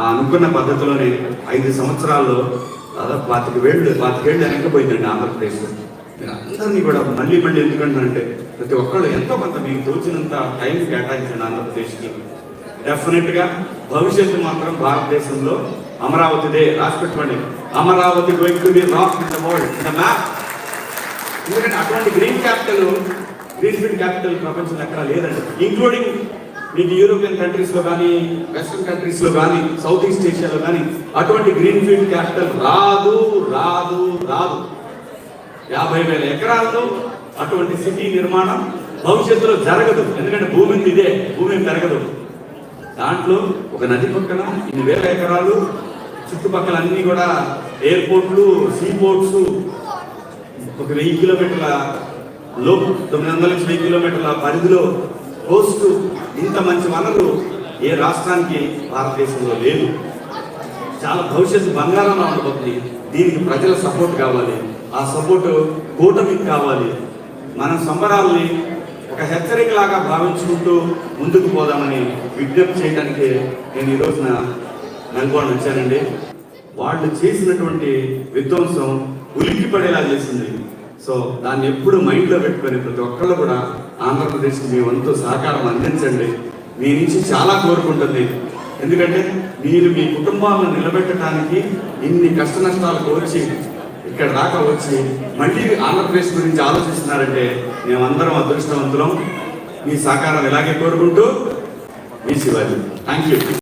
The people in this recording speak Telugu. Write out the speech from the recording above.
అనుకున్న పద్ధతిలోనే ఐదు సంవత్సరాల్లో దాదాపు పాతిక వేళ్ళు పాతికేళ్ళు వెనకపోయిందండి ఆంధ్రప్రదేశ్. మీరు అందరినీ కూడా మళ్ళీ మళ్ళీ ఎందుకంటారంటే ప్రతి ఒక్కళ్ళు ఎంతో కొంత మీకు తోచినంత టైం కేటాయించండి ఆంధ్రప్రదేశ్కి. డెఫినెట్గా భవిష్యత్తు మాత్రం భారతదేశంలో అమరావతిదే రాసి పెట్టుకోండి. Amaravati going to be rock in the world in the map ఎందుకంటే అటువంటి green capital green field capital ప్రపంచంలో ఎక్కడా లేదండి. ఇంక్లూడింగ్ మీకు యూరోపియన్ కంట్రీస్లో కానీ వెస్ట్రన్ కంట్రీస్లో కానీ సౌత్ ఈస్ట్ ఏషియాలో కానీ అటువంటి గ్రీన్ ఫీల్డ్ క్యాపిటల్ రాదు రాదు రాదు. యాభై వేల ఎకరాల్లో అటువంటి సిటీ నిర్మాణం భవిష్యత్తులో జరగదు. ఎందుకంటే భూమి ఇదే భూమి పెరగదు. దాంట్లో ఒక నది పక్కన ఇన్ని వేల ఎకరాలు చుట్టుపక్కల అన్ని కూడా ఎయిర్పోర్ట్లు సీ పోర్ట్స్ ఒక వెయ్యి కిలోమీటర్ల లోపు తొమ్మిది వందల నుంచి వెయ్యి కిలోమీటర్ల పరిధిలో కోస్ట్ ఇంత మంచి వనరు ఏ రాష్ట్రానికి భారతదేశంలో లేదు. చాలా భవిష్యత్తు బంగారంలో ఉండబోతుంది దీనికి ప్రజల సపోర్ట్ కావాలి. ఆ సపోర్ట్ కూటమికి కావాలి. మనం సంబరాల్ని ఒక హెచ్చరికలాగా భావించుకుంటూ ముందుకు పోదామని విజ్ఞప్తి చేయడానికి నేను ఈరోజున రోజున వచ్చానండి. వాళ్ళు చేసినటువంటి విధ్వంసం ఉలిక్కి పడేలా చేసింది. సో దాన్ని ఎప్పుడు మైండ్లో పెట్టుకొని ప్రతి ఒక్కళ్ళు కూడా ఆంధ్రప్రదేశ్కి మీ వంతు సహకారం అందించండి. మీ నుంచి చాలా కోరుకుంటుంది. ఎందుకంటే మీరు మీ కుటుంబాలను నిలబెట్టడానికి ఇన్ని కష్ట నష్టాలకు వచ్చి ఇక్కడ దాకా వచ్చి మళ్ళీ ఆంధ్రప్రదేశ్ గురించి ఆలోచిస్తున్నారంటే మేమందరం అదృష్టవంతులం. మీ సహకారం ఇలాగే కోరుకుంటూ మీ శివాజీ. Thank you